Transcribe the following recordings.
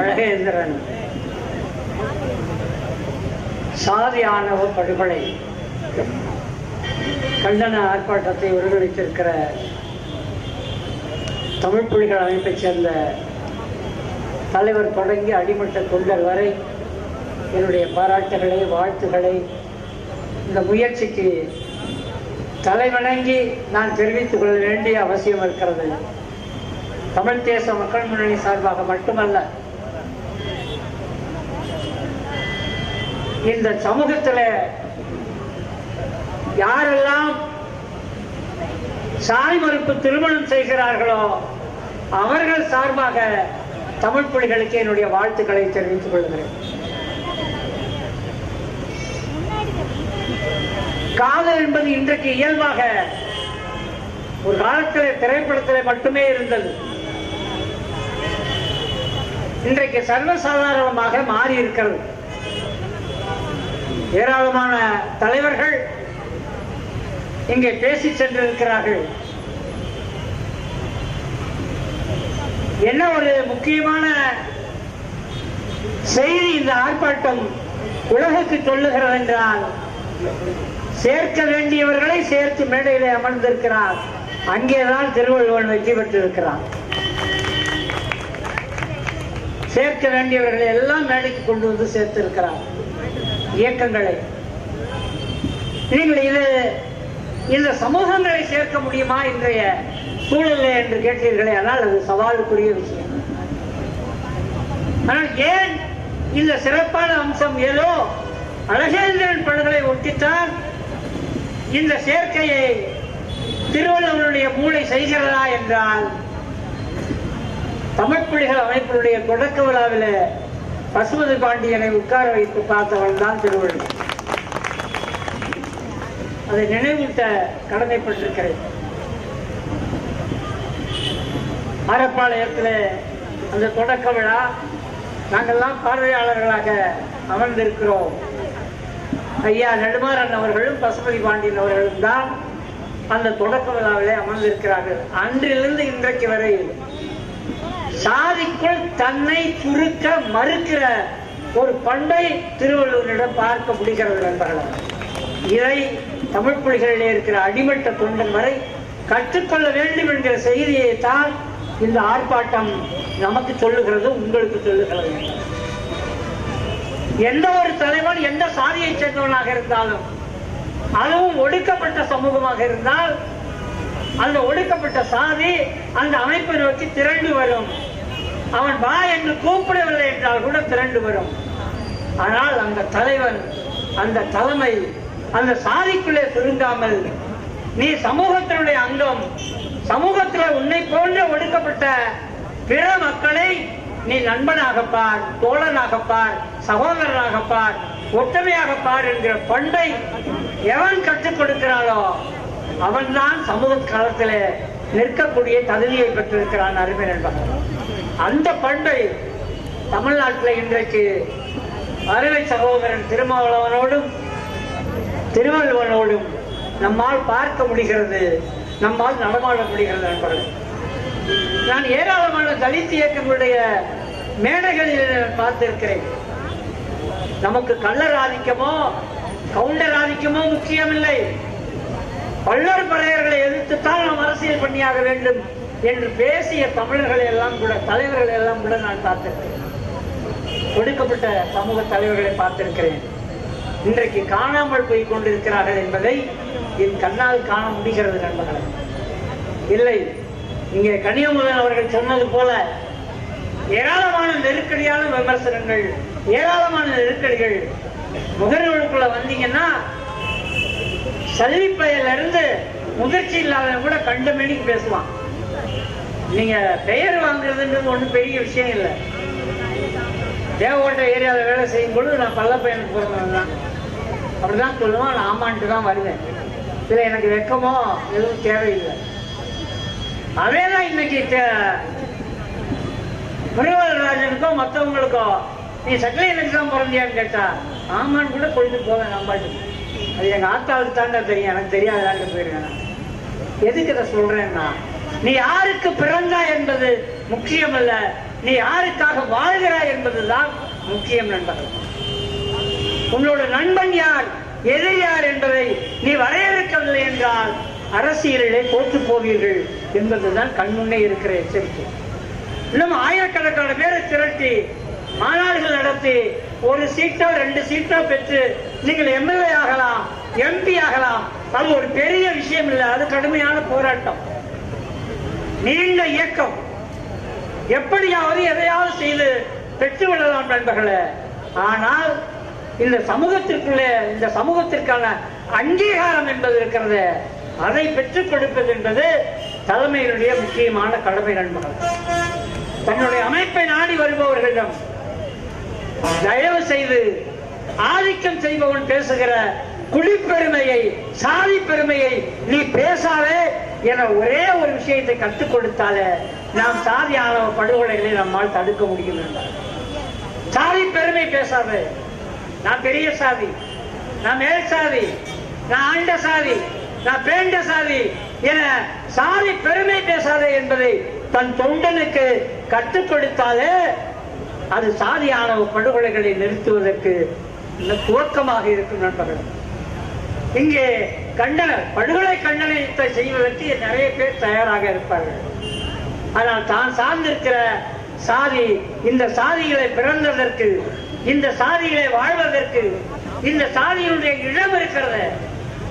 அழகேந்திரன் சாதி ஆணவ படுகொலை. கண்டன ஆர்ப்பாட்டத்தை ஒருங்கிணைத்திருக்கிற தமிழ் புலிகள் அமைப்பைச் சேர்ந்த தலைவர் தொடங்கி அடிமட்ட தொண்டர் வரை என்னுடைய பாராட்டுகளை வாழ்த்துக்களை இந்த முயற்சிக்கு தலைவணங்கி நான் தெரிவித்துக் கொள்ள வேண்டிய அவசியம் இருக்கிறது. தமிழ் தேச மக்கள் முன்னணி சார்பாக மட்டுமல்ல இந்த சமூகத்தில் யாரெல்லாம் சாய் மறுப்பு திருமணம் செய்கிறார்களோ அவர்கள் சார்பாக தமிழ் புலிகளுக்கு என்னுடைய வாழ்த்துக்களை தெரிவித்துக் கொள்கிறேன். காதல் என்பது இன்றைக்கு இயல்பாக ஒரு காலத்தில் திரைப்படத்தில் மட்டுமே இருந்தது. இன்றைக்கு சர்வசாதாரணமாக மாறி இருக்கிறது ஏராளமான தலைவர்கள் இங்கே பேசி சென்றிருக்கிறார்கள். என்ன ஒரு முக்கியமான செய்தி இந்த ஆர்ப்பாட்டம் உலகுக்கு சொல்லுகிறது என்றால் சேர்க்க வேண்டியவர்களை சேர்த்து மேடையிலே அமர்ந்திருக்கிறார். அங்கேதான் திருவள்ளுவன் வெற்றி பெற்றிருக்கிறார். சேர்க்க வேண்டியவர்களை எல்லாம் மேடைக்கு கொண்டு வந்து சேர்த்திருக்கிறார். இயக்கங்களை. நீங்கள் இது இந்த சமூகங்களை சேர்க்க முடியுமா இன்றைய சூழலில் என்று கேட்டீர்களே ஆனால் அது சவாலுக்குரிய விஷயம். ஆனால் ஏன் இந்த சிறப்பான அம்சம் ஏதோ அழகேந்திரன் படுகளை ஒட்டித்தான் இந்த சேர்க்கையை திருவள்ளுவருடைய மூளை செய்கிறதா என்றால் தமிழ் புலிகள் அமைப்பினுடைய தொடக்க விழாவில் பசுமதி பாண்டியனை உட்கார வைத்து பார்த்தவன் தான் திருவள்ளுவர். அதை நினைவூட்ட கடமைப்பட்டிருக்கிறேன். ஆரப்பாளையத்தில் அந்த தொடக்க விழா நாங்கள்லாம் பார்வையாளர்களாக அமர்ந்திருக்கிறோம். ஐயா நெடுமாறன் அவர்களும் பசுபதி பாண்டியன் அவர்களும் தான் அந்த தொடக்க விழாவிலே அமர்ந்திருக்கிறார்கள். அன்றிலிருந்து இன்றைக்கு வரை சாதிக்குள் தன்னை சுருக்க மறுக்கிற ஒரு பண்பை திருவள்ளுவரிடம் பார்க்க முடிகிறது நண்பர்கள். இதை தமிழ் புலிகளிலே இருக்கிற அடிமட்ட தொண்டன் வரை கற்றுக்கொள்ள வேண்டும் என்கிற செய்தியை தான் இந்த ஆர்ப்பாட்டம் நமக்கு சொல்லுகிறது உங்களுக்கு சொல்லுகிறது. எந்த ஒரு தலைவன் எந்த சாதியை சேர்ந்தவனாக இருந்தாலும் அதுவும் ஒடுக்கப்பட்ட சமூகமாக இருந்தால் அந்த ஒடுக்கப்பட்ட சாதி அந்த அமைப்பை நோக்கி திரண்டு வரும். அவன் வா என்று கூப்பிடவில்லை என்றால் கூட திரண்டு வரும். ஆனால் அந்த தலைவன் அந்த தலைமை அந்த சாதிக்குள்ளே சுருங்காமல் நீ சமூகத்தினுடைய அங்கம் சமூகத்தில் உன்னை போன்ற ஒடுக்கப்பட்ட பிற மக்களை நீ நண்பனாக பார் தோழனாக பார் சகோதரனாக பார் ஒற்றுமையாக பார் என்கிற பண்பை எவன் கற்றுக் கொடுக்கிறானோ அவன்தான் சமூக காலத்திலே நிற்கக்கூடிய தகுதியை பெற்றிருக்கிறான் அருமை நண்பர்கள். அந்த பண்பை தமிழ்நாட்டில் இன்றைக்கு அறுவை சகோதரன் திருமாவளவனோடும் திருவள்ளுவனோடும் நம்மால் பார்க்க முடிகிறது நம்மால் நடமாட முடிகிறது நண்பர்கள் நான் ஏராளமான தலித் இயக்கங்களுடைய மேடைகளில் பார்த்திருக்கிறேன். நமக்கு கள்ளர் ஆதிக்கமோ கவுண்டர் ஆதிக்கமோ முக்கியமில்லை. பல்லர் பழையர்களை எதிர்த்துத்தான் நாம் அரசியல் பண்ணியாக வேண்டும். என்று பேசிய தமிழர்களை எல்லாம் கூட தலைவர்களை எல்லாம் கூட நான் பார்த்திருக்கிறேன். ஒடுக்கப்பட்ட சமூக தலைவர்களை பார்த்திருக்கிறேன். இன்றைக்கு காணாமல் போய் கொண்டிருக்கிறார்கள் என்பதை என் கண்ணால் காண முடிகிறது நண்பர்களே. இல்லை இங்கே கனியமுதன் அவர்கள் சொன்னது போல ஏராளமான நெருக்கடியான விமர்சனங்கள் ஏராளமான நெருக்கடிகள். முகநூலுக்குள்ள வந்தீங்கன்னா சல்லிப்பையிலிருந்து முதிர்ச்சி இல்லாதவன் கூட கண்டுமேனிக்கு பேசுவான். நீங்க பெயர் வாங்குறதுன்றது ஒன்றும் பெரிய விஷயம் இல்லை. தேவகோட்டை ஏரியாவில் வேலை செய்யும் பொழுது நான் பள்ளப்பையனுக்கு பிறந்தவன் தான். அப்படிதான் சொல்லுவோம் நான் ஆமான்ட்டு தான் வருவேன். இதில் எனக்கு வெக்கமோ எதுவும் தேவையில்லை. அதே தான் இன்னைக்கு முனிவரராஜனுக்கோ மற்றவங்களுக்கோ நீ சட்டிலையனுக்கு தான் பிறந்தியான்னு கேட்டா ஆமான்னு கூட சொல்லிட்டு போவேன் நான் பாட்டுக்கு. அது எங்கள் ஆத்தாவுக்கு தாண்டா தெரியும் எனக்கு தெரியாதான்னு போயிருக்கேன் எதுக்கு இதை சொல்கிறேன்னா நீ யாருக்கு பிறந்தாய் என்பது முக்கியமல்ல. நீ யாருக்காக வாழ்கிறாய் என்பதுதான் முக்கியம் நண்பர்கள். உன்னோட நண்பன் யார்? எதிர் யார் என்பதை நீ வரையறுக்கவில்லை என்றால் அரசியலிலே தோற்று போவீர்கள் என்பதுதான் கண்முன்னே இருக்கிற எச்சரிக்கை. இன்னும் ஆயிரக்கணக்கான பேரை திரட்டி மாநாடுகள் நடத்தி ஒரு சீட்டோ ரெண்டு சீட்டோ பெற்று நீங்கள் எம்எல்ஏ ஆகலாம் எம்பி ஆகலாம். அது ஒரு பெரிய விஷயம் இல்லை. அது கடுமையான போராட்டம். நீண்ட இயக்கம். எப்படியாவது எதையாவது செய்து பெற்று விடலாம் நண்பர்களே. ஆனால் இந்த சமூகத்திற்குள்ளே இந்த சமூகத்திற்கான அங்கீகாரம் என்பது இருக்கிறது அதை பெற்றுக் கொடுப்பது என்பது தலைமையினுடைய முக்கியமான கடமை நண்பர்கள். தன்னுடைய அமைப்பை நாடி வருபவர்களிடம் தயவு செய்து ஆதிக்கம் செய்பவன் பேசுகிற குடிப்பெருமையை சாதி பெருமையை நீ பேசாதே என ஒரே ஒரு விஷயத்தை கற்றுக் கொடுத்தாலே நாம் சாதி ஆணவ படுகொலைகளை நம்மால் தடுக்க முடியும் என்றார். சாதி பெருமை பேசாதே. நான் பெரிய சாதி நான் மேல் சாதி நான் ஆண்ட சாதி நான் பேண்ட சாதி என சாதி பெருமை பேசாதே என்பதை தன் தொண்டனுக்கு கற்றுக் கொடுத்தாலே அது சாதி ஆணவ படுகொலைகளை நிறுத்துவதற்கு இந்த துவக்கமாக இருக்கும் நண்பர்கள். இங்கே கண்டன படுகொலை கண்டனத்தை செய்வதற்கு நிறைய பேர் தயாராக இருப்பார்கள். ஆனால் தான் சார்ந்திருக்கிற சாதி இந்த சாதிகளை பிறந்ததற்கு இந்த சாதிகளை வாழ்வதற்கு இந்த சாதியினுடைய இடம் இருக்கிறது.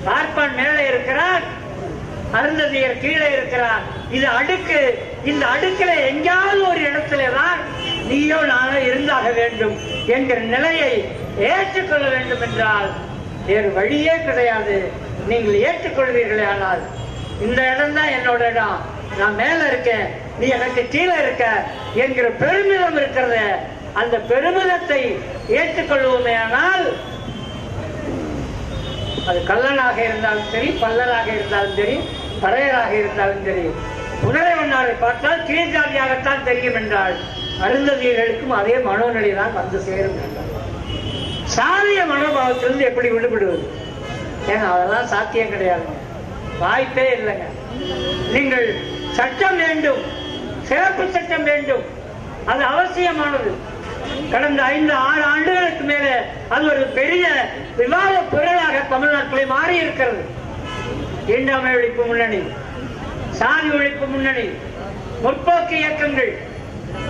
பார்ப்பான் மேலே இருக்கிறார் அருந்ததியர் கீழே இருக்கிறார். இது அடுக்கு இந்த அடுக்கில எங்கேயாவது ஒரு இடத்துல தான் நீயோ நானோ இருந்தாக வேண்டும் என்கிற நிலையை ஏற்றுக்கொள்ள வேண்டும் என்றால் வேறு வழியே கிடையாது. நீங்கள் ஏற்றுக்கொள்வீர்களே ஆனால் இந்த இடம் தான் என்னோட இடம். நான் மேல இருக்கேன் நீ எனக்கு கீழே இருக்க என்கிற பெருமிதம் இருக்கிறது. அந்த பெருமிதத்தை ஏற்றுக்கொள்வோமே ஆனால் அது கள்ளனாக இருந்தாலும் சரி பல்லனாக இருந்தாலும் சரி பறையராக இருந்தாலும் சரி. புனரைவண்ணாரை பார்த்தால் கீழ்ஜாதியாகத்தான் தெரியும் என்றால் அருந்ததியர்களுக்கும் அதே மனோநிலை தான் வந்து சேரும் என்றார். சாதிய மனோபாவத்திலிருந்து எப்படி விடுபடுவது? ஏங்க அதெல்லாம் சாத்தியம் கிடையாது. வாய்ப்பே இல்லைங்க. நீங்கள் சட்டம் வேண்டும் சிறப்பு சட்டம் வேண்டும். அது அவசியமானது. கடந்த ஐந்து ஆறு ஆண்டுகளுக்கு மேலே அது ஒரு பெரிய விவாத பொருளாக தமிழ்நாட்டிலே மாறி இருக்கிறது தீண்டாமை ஒழிப்பு முன்னணி சாதி ஒழிப்பு முன்னணி முற்போக்கு இயக்கங்கள்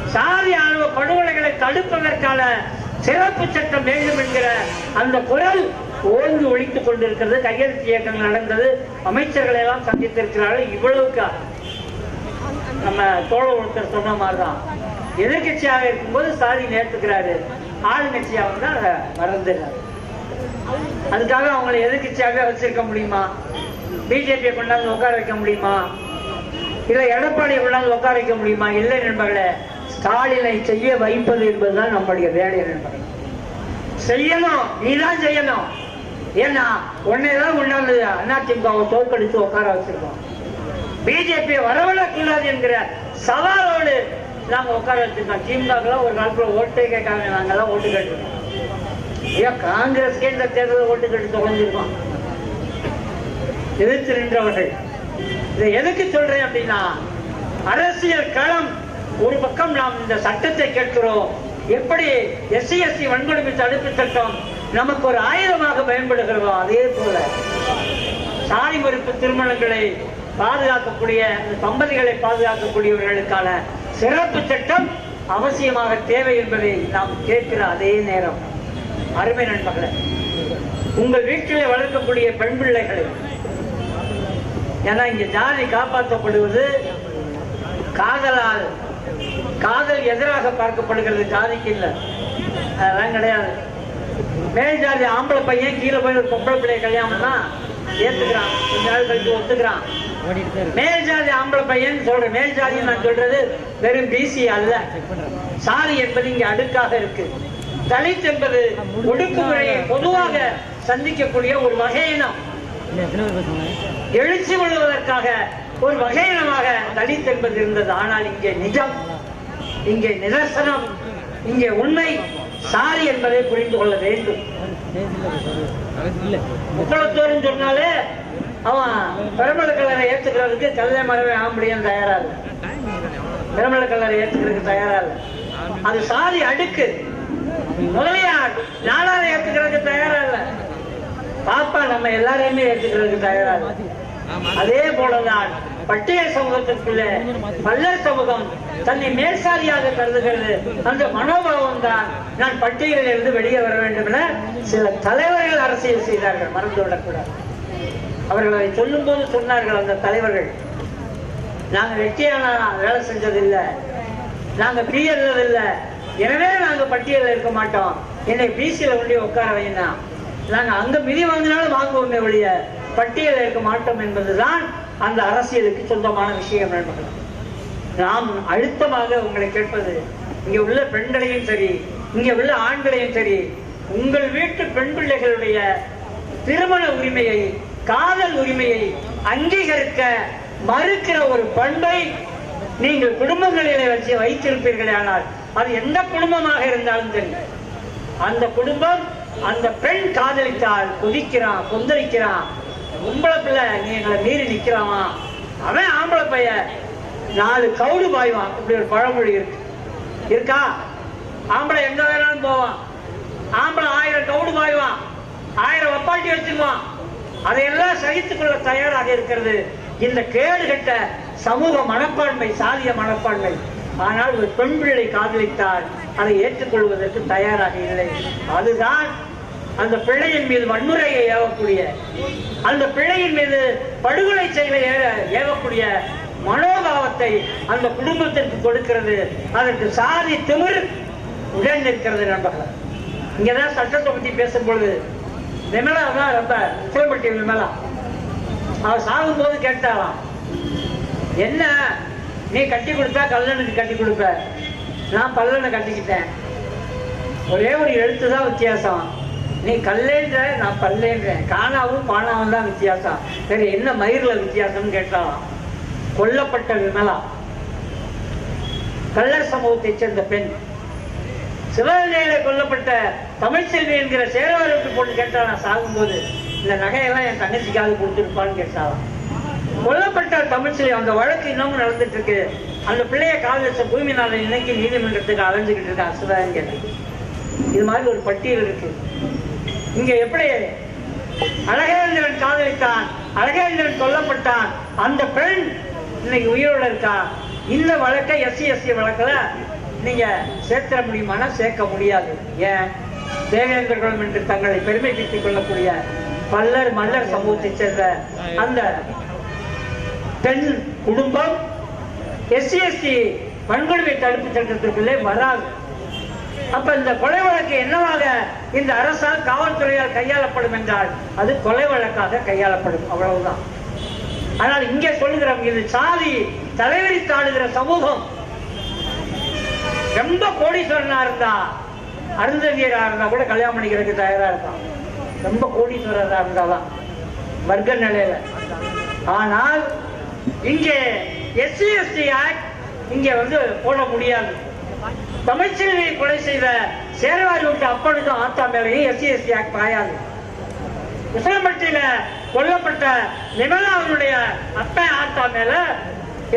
சாதி ஆர்வ படுகொலைகளை தடுப்பதற்கான சிறப்பு சட்டம் வேண்டும் என்கிற அந்த குரல் ஓய்ந்து ஒழித்துக் கொண்டிருக்கிறது. கையெழுத்து இயக்கங்கள் நடந்தது. அமைச்சர்களை எல்லாம் சந்தித்திருக்கிறார்கள். இவ்வளவுக்கா? நம்ம தோழ ஒருத்தர் சொன்ன மாதிரிதான். எதிர்கட்சியாக இருக்கும்போது ஸ்டாலின் ஏற்றுக்கிறாரு ஆளுங்கட்சியா வந்து அதை மறந்துடுறாரு. அதுக்காக அவங்களை எதிர்கட்சியாகவே வச்சிருக்க முடியுமா? பிஜேபியை கொண்டாந்து உட்கார வைக்க முடியுமா? இல்ல எடப்பாடியை கொண்டாந்து உட்கார வைக்க முடியுமா? இல்லை நண்பர்களே ஸ்டாலினை செய்ய வைப்பது என்பதுதான் நம்முடைய வேலை நண்பர்கள் செய்யணும். நீதான் செய்யணும். ஏன்னா உன்னைதான் கொண்டாந்து அதிமுகவை தோற்கடித்து உட்கார வச்சிருக்கோம். பிஜேபியை வரவிடக்கூடாது என்கிற சவாலோடு நாங்க உட்கார வச்சிருக்கோம். திமுகலாம் ஒரு காலத்துல ஓட்டே கேட்காம நாங்கெல்லாம் ஓட்டு கேட்டிருக்கோம். ஏன் காங்கிரஸ்க்கே இந்த தேர்தலில் ஓட்டு கேட்டு தொலைஞ்சிருக்கோம். எதிர்த்து நின்றவர்கள். இதை எதுக்கு சொல்றேன் அப்படின்னா அரசியல் களம் ஒரு பக்கம் நாம் இந்த சட்டத்தை கேட்கிறோம். எப்படி எஸ்சி எஸ்சி வன்கொடுமை தடுப்பு சட்டம் நமக்கு ஒரு ஆயுதமாக பயன்படுகிறதோ அதே போல சாதி மறுப்பு திருமணங்களை பாதுகாக்கக்கூடிய அந்த தம்பதிகளை பாதுகாக்கக்கூடியவர்களுக்கான சிறப்பு சட்டம் அவசியமாக தேவை என்பதை நாம் கேட்கிற அதே நேரம். அருமை நண்பர்களே உங்கள் வீட்டிலே வளர்க்கக்கூடிய பெண் பிள்ளைகளை ஏன்னா இங்க ஜாதி காப்பாற்றப்படுவது காதலால் காதல் எதிராக பார்க்கப்படுகிறது ஜாதிக்கு இல்லை. அதெல்லாம் கிடையாது. மேல் ஜாதி ஆம்பளை பையன் கீழே போய் ஒரு பொம்பளை பிள்ளைய கல்யாணம்னா ஏத்துக்கிறான். கொஞ்ச நாள் கழிச்சு ஒத்துக்கிறான். மேல் ஜாதி ஆம்பளை பையன் சொல்றேன் மேல் ஜாதி நான் சொல்றது வெறும் பிசி அல்ல. சாதி என்பது இங்க அடுக்காக இருக்கு. தலித் என்பது ஒடுக்குமுறையை பொதுவாக சந்திக்கக்கூடிய ஒரு வகையினம் எழுச்சி கொள்வதற்காக ஒரு வகையினமாக தலித் என்பது இருந்தது. ஆனால் இங்கே நிஜம். இங்கே நிதர்சனம் இங்கே உண்மை சாரி என்பதை புரிந்து கொள்ள வேண்டும். முக்குளத்தோர்னு சொன்னாலே அவன் பெருமள கலரை ஏத்துக்கிறதுக்கு கல்லை மரவே ஆம்படியும் தயாரா இருக்கு கல்லரை கலரை ஏத்துக்கிறதுக்கு தயாரா இல்ல. அது சாரி அடுக்கு. முதலியா நாலாரை ஏத்துக்கிறதுக்கு தயாரா இல்ல. பாப்பா நம்ம எல்லாரையுமே ஏத்துக்கிறதுக்கு தயாரா இல்ல. அதே போலதான் பட்டியல் சமூகத்திற்குள்ள பல்லர் சமூகம் தன்னை மேற்சாரியாக கருதுகிறது அந்த மனோபாவம் தான் நான் பட்டியலில் இருந்து வெளியே வர வேண்டும் என சில தலைவர்கள் அரசியல் செய்தார்கள் மறந்து விடக்கூடாது அவர்கள் அதை சொல்லும் போது சொன்னார்கள் அந்த தலைவர்கள் நாங்க வெற்றியான வேலை செஞ்சதில்லை நாங்க பி எனவே நாங்க பட்டியலில் இருக்க மாட்டோம். என்னை பிசியில கொண்டு உட்கார வைனா நாங்க அங்க மிதி வாங்கினாலும் வாங்குவோமே ஒழிய பட்டியலில் இருக்க மாட்டோம் என்பதுதான் அந்த அரசியலுக்கு சொந்தமான விஷயம் நண்பர்கள் நாம் அழுத்தமாக உங்களை கேட்பது இங்க உள்ள பெண்களையும் சரி இங்க உள்ள ஆண்களையும் சரி உங்கள் வீட்டு பெண் பிள்ளைகளுடைய திருமண உரிமையை காதல் உரிமையை அங்கீகரிக்க மறுக்கிற ஒரு பண்பை நீங்கள் குடும்பங்களிலே வச்சு வைத்திருப்பீர்களே ஆனால் அது எந்த குடும்பமாக இருந்தாலும் சரி. அந்த குடும்பம் அந்த பெண் காதலித்தால் குதிக்கிறான் கொந்தளிக்கிறான் உம்பளை பிள்ளை நீ எங்களை மீறி நிக்கிறாமா? அவன் ஆம்பளை பையன். நாலு கவுடு பாய்வான். இப்படி ஒரு பழமொழி இருக்கு. இருக்கா? ஆம்பளை எங்க வேணாலும் போவான். ஆம்பளை ஆயிரம் கவுடு பாய்வான். ஆயிரம் வப்பாட்டி வச்சுக்குவான் அதையெல்லாம் சகித்துக் கொள்ள தயாராக இருக்கிறது. இந்த கேடு கட்ட சமூக மனப்பான்மை சாதிய மனப்பான்மை. ஆனால் ஒரு பெண் பிள்ளை காதலித்தால் அதை ஏற்றுக்கொள்வதற்கு தயாராக இல்லை. அதுதான் அந்த பிள்ளையின் மீது வன்முறையை ஏவக்கூடிய அந்த பிள்ளையின் மீது படுகொலை செய்ய ஏவக்கூடிய மனோபாவத்தை அந்த குடும்பத்திற்கு கொடுக்கிறது. அதற்கு சாதி திமிர் உடன் நிற்கிறது நண்பர்கள். இங்கதான் சட்டத்தை பத்தி பேசும் பொழுது விமலா தான் ரொம்ப உச்சம்பட்டி விமலா. அவர் சாகும் போது கேட்டாலாம் என்ன? நீ கட்டி கொடுத்தா கல்லனுக்கு கட்டி கொடுப்ப? நான் பல்லனை கட்டிக்கிட்டேன். ஒரே ஒரு எழுத்து தான் வித்தியாசம். நீ கல்லேன்ற நான் பல்லேன்றேன். காணாவும் பானாவும் தான் வித்தியாசம். சரி என்ன மயிர்ல வித்தியாசம்னு கேட்டாலாம் கொல்லப்பட்ட விமலா கள்ள சமூகத்தைச் சேர்ந்த பெண். சிவகங்கையில கொல்லப்பட்ட தமிழ்ச்செல்வி என்கிற சேரவார் பொண்ணு கேட்டா நான் சாகும்போது இந்த நகையெல்லாம் என் தங்கச்சிக்காக கொடுத்துருப்பான்னு கேட்டாலாம் கொல்லப்பட்ட தமிழ்ச்செல்வி அந்த வழக்கு இன்னமும் நடந்துட்டு இருக்கு அந்த பிள்ளைய காதலிச்ச பூமிநாதன் இன்னைக்கு நீதிமன்றத்துக்கு அலைஞ்சுக்கிட்டு இருக்கா சிவகங்கை இது மாதிரி ஒரு பட்டியல் இருக்கு. இங்க எப்படி? அழகேந்திரன் காதலித்தான் அழகேந்திரன் கொல்லப்பட்டான். அந்த பெண் இன்னைக்கு உயிரோட இருக்கா? இந்த வழக்கை எஸ்சி எஸ்சி வழக்கில் நீங்க சேர்த்திட முடியுமானா சேர்க்க முடியாது. ஏன்? தேவேந்திரகுலம் என்று தங்களை பெருமைப்படுத்திக் கொள்ளக்கூடிய பல்லர் மல்லர் சமூகத்தைச் சேர்ந்த அந்த பெண் குடும்பம் எஸ்சி எஸ்டி வன்கொடுமை தடுப்பு சட்டத்திற்குள்ளே வராது. அப்ப இந்த கொலை வழக்கு என்னவாக இந்த அரசால் காவல்துறையால் கையாளப்படும் என்றால் அது கொலை வழக்காக கையாளப்படும். அவ்வளவுதான். ஆனால் இங்கே சொல்லுகிறோம் இது சாதி தலைவரி தாழுகிற சமூகம். ரொம்ப கோடீஸ்வரனா இருந்தா அருந்ததியரா இருந்தா கூட கல்யாணம் பண்ணிக்கிறதுக்கு தயாரா இருக்கான் ரொம்ப கோடீஸ்வரரா இருந்தாதான் வர்க்க நிலையில. ஆனால் இங்கே எஸ்சி எஸ்டி ஆக்ட் இங்கே வந்து போட முடியாது. தமிழ்ச்செல்வியை கொலை செய்த சேரவாரி விட்டு அப்பனுக்கும் ஆத்தா மேலையும் எஸ்சி எஸ்டி ஆக்ட் பாயாது. உசிலம்பட்டியில கொல்லப்பட்ட நிமலா அவருடைய அப்பா ஆத்தா மேல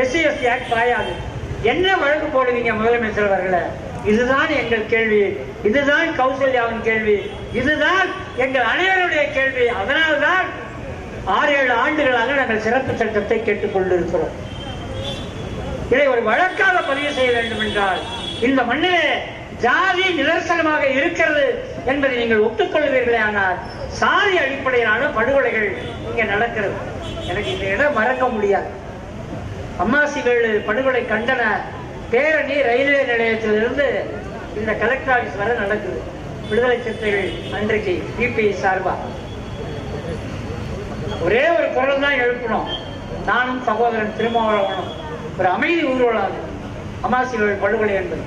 எஸ்சி எஸ்டி ஆக்ட் பாயாது. என்ன வழக்கு போடுவீங்க முதலமைச்சர் அவர்களை? இதுதான் எங்கள் கேள்வி. இதுதான் கௌசல்யாவின் கேள்வி. இதுதான் எங்கள் அனைவருடைய கேள்வி. அதனால்தான் ஆறு ஏழு ஆண்டுகளாக நாங்கள் சிறப்பு சட்டத்தை கேட்டுக்கொண்டிருக்கிறோம். இதை ஒரு வழக்காக பதிவு செய்ய வேண்டும் என்றால் இந்த மண்ணிலே ஜாதி நிதர்சனமாக இருக்கிறது என்பதை நீங்கள் ஒத்துக்கொள்வீர்களே ஆனால் சாதி அடிப்படையிலான படுகொலைகள் இங்க நடக்கிறது. எனக்கு இந்த இடம் மறக்க முடியாது. அம்மாசிவேலு படுகொலை கண்டன பேரணி ரயில்வே நிலையத்திலிருந்து இந்த கலெக்டர் ஆபீஸ் வரை நடக்குது. விடுதலை சிறுத்தைகள் அன்றைக்கு பிபி சார்பா. ஒரே ஒரு குரல் தான் எழுப்பணும். நானும் சகோதரன் திருமாவளவனும் ஒரு அமைதி ஊர்வலம் அமாசிகள் படுகொலை என்பது.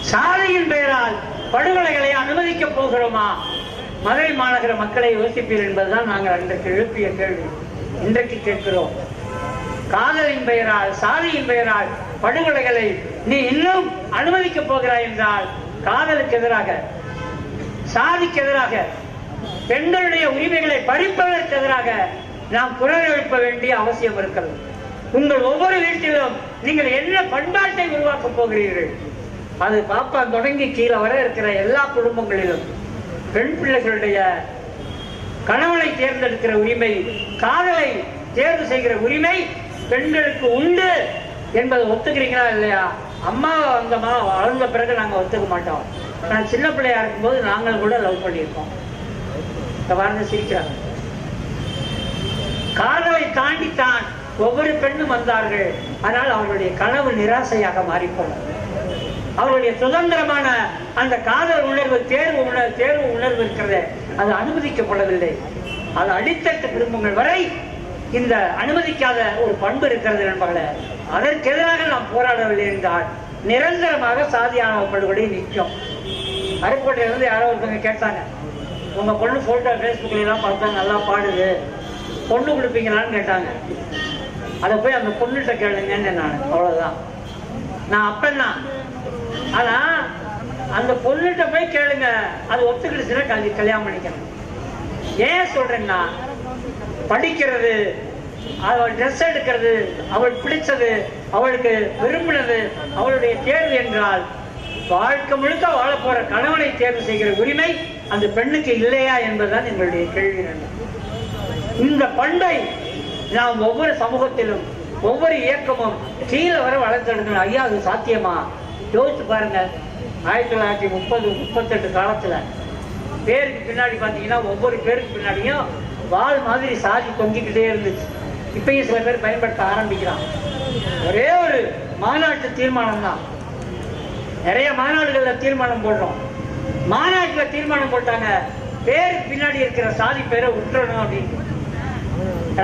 சாலையின் பெயரால் படுகொலைகளை அனுமதிக்க போகிறோமா? மதுரை மாநகர மக்களை யோசிப்பீர் என்பதுதான் நாங்கள் அன்றைக்கு எழுப்பிய கேள்வி. இன்றைக்கு கேட்கிறோம். காதலின் பெயரால் சாதியின் பெயரால் படுகொலைகளை நீ இன்னும் அனுமதிக்க போகிறாய் என்றால் காதலுக்கு எதிராக சாதிக்கு எதிராக பெண்களுடைய உரிமைகளை பறிப்பதற்கு எதிராக நாம் குரல் எழுப்ப வேண்டிய அவசியம் இருக்கிறது உங்கள் ஒவ்வொரு வீட்டிலும் நீங்கள் என்ன பண்பாட்டை உருவாக்கப் போகிறீர்கள்? அது பாப்பா தொடங்கி கீழே வர இருக்கிற எல்லா குடும்பங்களிலும் பெண் பிள்ளைகளுடைய கணவனை தேர்ந்தெடுக்கிற உரிமை காதலை தேர்வு செய்கிற உரிமை பெண்களுக்கு உண்டு என்பதை ஒத்துக்கிறீங்களா இல்லையா? அம்மா வந்தமா வளர்ந்த பிறகு நாங்கள் ஒத்துக்க மாட்டோம். நான் சின்ன பிள்ளையா இருக்கும்போது நாங்கள் கூட லவ் பண்ணியிருக்கோம். இந்த வார்த்தை சிரிக்கிறாங்க. காதலை தாண்டித்தான் ஒவ்வொரு பெண்ணும் வந்தார்கள். ஆனால் அவர்களுடைய கனவு நிராசையாக மாறிப்போனது. அவருடைய சுதந்திரமான அந்த காதல் உணர்வு தேர்வு உணர்வு தேர்வு உணர்வு இருக்கிறதே அது அனுமதிக்கப்படவில்லை. அது அடித்தட்டு குடும்பங்கள் வரை இந்த அனுமதிக்காத ஒரு பண்பு இருக்கிறது நண்பர்களே. அதற்கு எதிராக நாம் போராடவில்லை என்றால் நிரந்தரமாக சாதியான படுகொலை நிற்கும் அருக்கோட்டையில யாரோ ஒருத்தவங்க கேட்டாங்க உங்க பொண்ணு போட்டோ ஃபேஸ்புக்ல எல்லாம் பார்த்தா நல்லா பாடுது. பொண்ணு கொடுப்பீங்களான்னு கேட்டாங்க. அதை போய் அந்த பொண்ணுகிட்ட கேளுங்கன்னு நான் அவ்வளவுதான். நான் அப்பன்னா ஆனா அந்த பொண்ணுகிட்ட போய் கேளுங்க. அது ஒத்துக்கிடுச்சுன்னா கல்வி கல்யாணம் பண்ணிக்கணும். ஏன் சொல்றேன்னா படிக்கிறது அவள் ட்ரெஸ் எடுக்கிறது அவள் பிடிச்சது அவளுக்கு விரும்பினது அவளுடைய தேர்வு என்றால் வாழ்க்கை முழுக்க வாழ போற கணவனை தேர்வு செய்கிற உரிமை அந்த பெண்ணுக்கு இல்லையா என்பதுதான் எங்களுடைய கேள்வி. நண்பர். இந்த பண்பை நாம் ஒவ்வொரு சமூகத்திலும் ஒவ்வொரு இயக்கமும் கீழே வர வளர்த்தெடுக்கணும். ஐயா அது சாத்தியமா? யோசிச்சு பாருங்க. ஆயிரத்தி தொள்ளாயிரத்தி முப்பது முப்பத்தெட்டு காலத்தில் பேருக்கு பின்னாடி பார்த்தீங்கன்னா ஒவ்வொரு பேருக்கு பின்னாடியும் வால் மாதிரி சாதி தொங்கிக்கிட்டே இருந்துச்சு. இப்பயும் சில பேர் பயன்படுத்த ஆரம்பிக்கிறான் ஒரே ஒரு மாநாட்டு தீர்மானம் தான் நிறைய மாநாடுகளில் தீர்மானம் போடுறோம். மாநாட்டில் தீர்மானம் போட்டாங்க பேருக்கு பின்னாடி இருக்கிற சாதி பேரை விட்டுறணும் அப்படின்னு.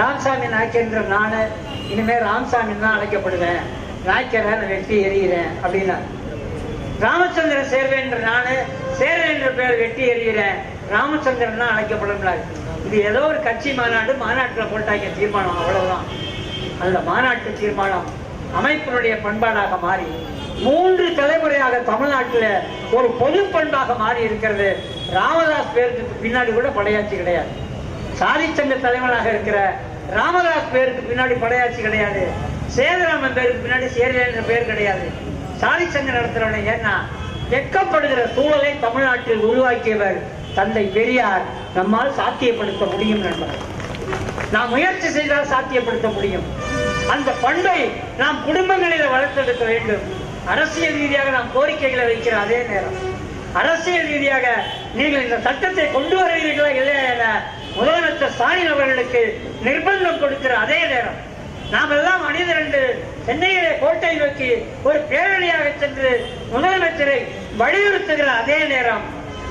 ராமசாமி நாய்க்கன்ற நான் இனிமேல் ராமசாமி தான் அழைக்கப்படுவேன். நாய்க்கரை வெட்டி எறிகிறேன் அப்படின்னா ராமச்சந்திரன் சேர்வேன்ற நானு சேரன் என்ற பெயர் வெட்டி எறிகிறேன். ராமச்சந்திரன் தான் அழைக்கப்படும் இது ஏதோ ஒரு கட்சி மாநாடு மாநாட்டில் போட்டாங்க தீர்மானம் அவ்வளவுதான். அந்த மாநாட்டு தீர்மானம் அமைப்பினுடைய பண்பாடாக மாறி மூன்று தலைமுறையாக தமிழ்நாட்டில் ஒரு பொது பண்பாக மாறி இருக்கிறது. ராமதாஸ் பேருக்கு பின்னாடி கூட படையாட்சி கிடையாது. சாதி சங்க தலைவனாக இருக்கிற ராமதாஸ் பேருக்கு பின்னாடி படையாட்சி கிடையாது. சேதராமன் பேருக்கு பின்னாடி சேரலன்ற என்ற பேர் கிடையாது. சாதி சங்க நடத்துறவனை ஏன்னா வெக்கப்படுகிற சூழலை தமிழ்நாட்டில் உருவாக்கியவர் தந்தை பெரியார். நம்மால் சாத்தியப்படுத்த முடியும் நண்பர் நாம் முயற்சி செய்தால் சாத்தியப்படுத்த முடியும். அந்த பண்பை நாம் குடும்பங்களில் வளர்த்தெடுக்க வேண்டும். அரசியல் ரீதியாக நாம் கோரிக்கைகளை வைக்கிற அதே நேரம். அரசியல் ரீதியாக நீங்கள் இந்த சட்டத்தை கொண்டு வருகிறீர்களா இல்லையா என முதலமைச்சர் ஸ்டாலின் அவர்களுக்கு நிர்பந்தம் கொடுக்கிற அதே நேரம். நாம் எல்லாம் மனிதரண்டு சென்னையிலே கோட்டை நோக்கி ஒரு பேரணியாக சென்று முதலமைச்சரை வலியுறுத்துகிற அதே நேரம்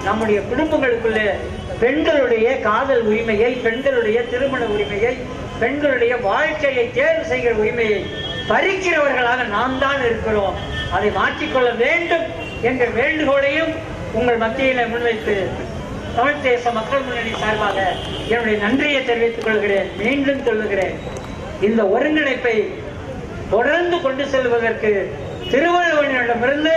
நம்முடைய குடும்பங்களுக்குள்ளே பெண்களுடைய காதல் உரிமையை பெண்களுடைய திருமண உரிமையை பெண்களுடைய வாழ்க்கையை தேர்வு செய்கிற உரிமையை பறிக்கிறவர்களாக நாம் தான் இருக்கிறோம். அதை மாற்றிக்கொள்ள வேண்டும் என்ற வேண்டுகோளையும் உங்கள் மத்தியில முன்வைத்து தமிழ்தேச மக்கள் முன்னணி சார்பாக என்னுடைய நன்றியை தெரிவித்துக் கொள்கிறேன். மீண்டும் சொல்லுகிறேன். இந்த ஒருங்கிணைப்பை தொடர்ந்து கொண்டு செல்வதற்கு திருவள்ளுவனிடமிருந்து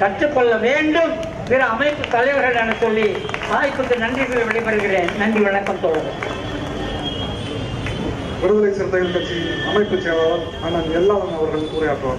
கற்றுக்கொள்ள வேண்டும் பிற அமைப்பு தலைவர்கள் என சொல்லி வாய்ப்புக்கு நன்றி கூறி விடைபெறுகிறேன். நன்றி வணக்கம் தோழர் விடுதலை சிறுத்தைகள் கட்சி அமைப்பு செயலாளர் அண்ணன் எல்லாவன் அவர்கள் உரையாற்றுவார்.